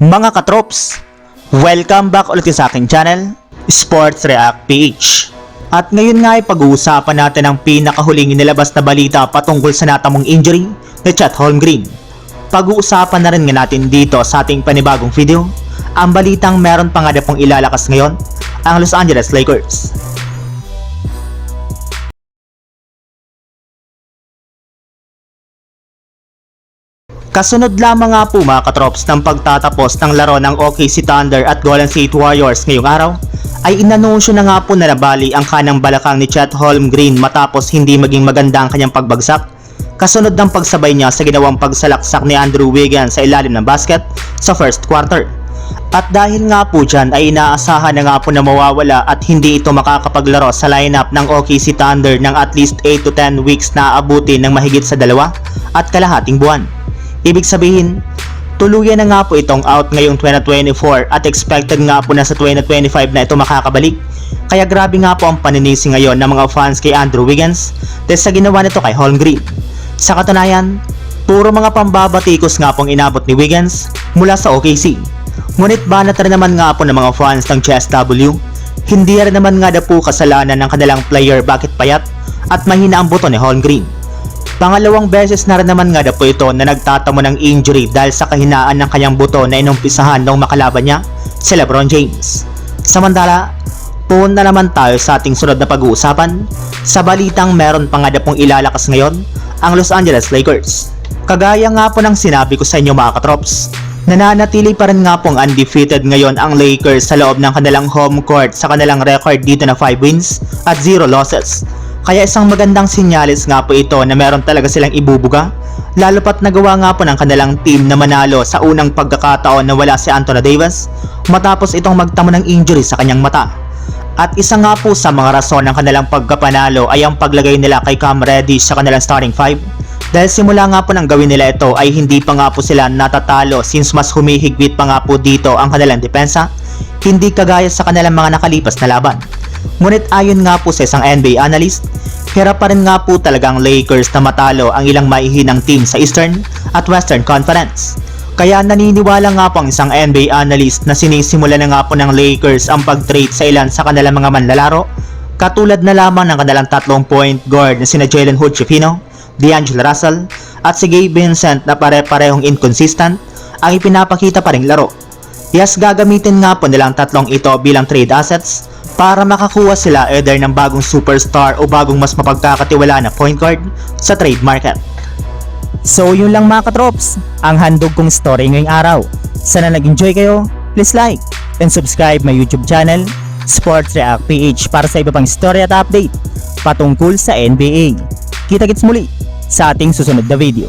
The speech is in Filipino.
Mga katrops, welcome back ulit sa aking channel, Sports React PH. At ngayon nga ay pag-uusapan natin ang pinakahuling inilabas na balita patungkol sa natamong injury ni Chet Holmgren. Pag-uusapan na rin nga natin dito sa ating panibagong video, ang balitang meron pa nga ilalakas ngayon, ang Los Angeles Lakers. Kasunod lamang nga po mga katrops ng pagtatapos ng laro ng OKC Thunder at Golden State Warriors ngayong araw, ay inanunsyo na nga po na nabali ang kanang balakang ni Chet Holmgren matapos hindi maging maganda ang kanyang pagbagsak. Kasunod ng pagsabay niya sa ginawang pagsalaksak ni Andrew Wiggins sa ilalim ng basket sa first quarter. At dahil nga po dyan ay inaasahan na nga po na mawawala at hindi ito makakapaglaro sa lineup ng OKC Thunder ng at least 8 to 10 weeks na aabuti ng mahigit sa dalawa at kalahating buwan. Ibig sabihin, tuluyan na nga po itong out ngayong 2024 at expected nga po na sa 2025 na ito makakabalik. Kaya grabe nga po ang paninisi ngayon ng mga fans kay Andrew Wiggins dahil sa ginawa nito kay Holmgren. Sa katunayan, puro mga pambabatikos nga pong inabot ni Wiggins mula sa OKC. Ngunit banat rin naman nga po ng mga fans ng CSW, hindi rin naman nga na po kasalanan ng kanilang player bakit payat at mahina ang buto ni Holmgren. Pangalawang beses na rin naman nga na po ito na nagtatamo ng injury dahil sa kahinaan ng kanyang buto na inumpisahan nung makalaban niya, si Lebron James. Samantala, punta naman tayo sa ating sunod na pag-uusapan. Sa balitang meron pa nga na pong ilalakas ngayon, ang Los Angeles Lakers. Kagaya nga po ng sinabi ko sa inyo mga katrops, nananatili pa rin nga pong undefeated ngayon ang Lakers sa loob ng kanilang home court sa kanilang record dito na 5 wins at 0 losses. Kaya isang magandang sinyalis nga po ito na meron talaga silang ibubuga, lalo pat nagawa nga po ng kanilang team na manalo sa unang pagkakataon na wala si Anthony Davis matapos itong magtamo ng injury sa kanyang mata. At isa nga po sa mga rason ng kanilang pagkapanalo ay ang paglagay nila kay Cam Reddish sa kanilang starting five. Dahil simula nga po nang gawin nila ito ay hindi pa nga po sila natatalo since mas humihigpit pa nga po dito ang kanilang depensa, hindi kagaya sa kanilang mga nakalipas na laban. Ngunit ayon nga po sa isang NBA analyst, hirap pa rin nga po talagang Lakers na matalo ang ilang maihinang team sa Eastern at Western Conference. Kaya naniniwala nga po ang isang NBA analyst na sinisimula na nga po ng Lakers ang pag-trade sa ilan sa kanilang mga manlalaro, katulad na lamang ng kanilang tatlong point guard na sina Jalen Hood Schifino, D'Angelo Russell, at si Gabe Vincent na pare-parehong inconsistent ang ipinapakita pa ring laro. Yes, gagamitin nga po nilang tatlong ito bilang trade assets para makakuha sila either ng bagong superstar o bagong mas mapagkakatiwala na point guard sa trade market. So yun lang mga katrops, ang handog kong story ngayong araw. Sana nag-enjoy kayo, please like and subscribe my YouTube channel, Sports React PH para sa iba pang story at update patungkol sa NBA. Kita-kits muli sa ating susunod na video.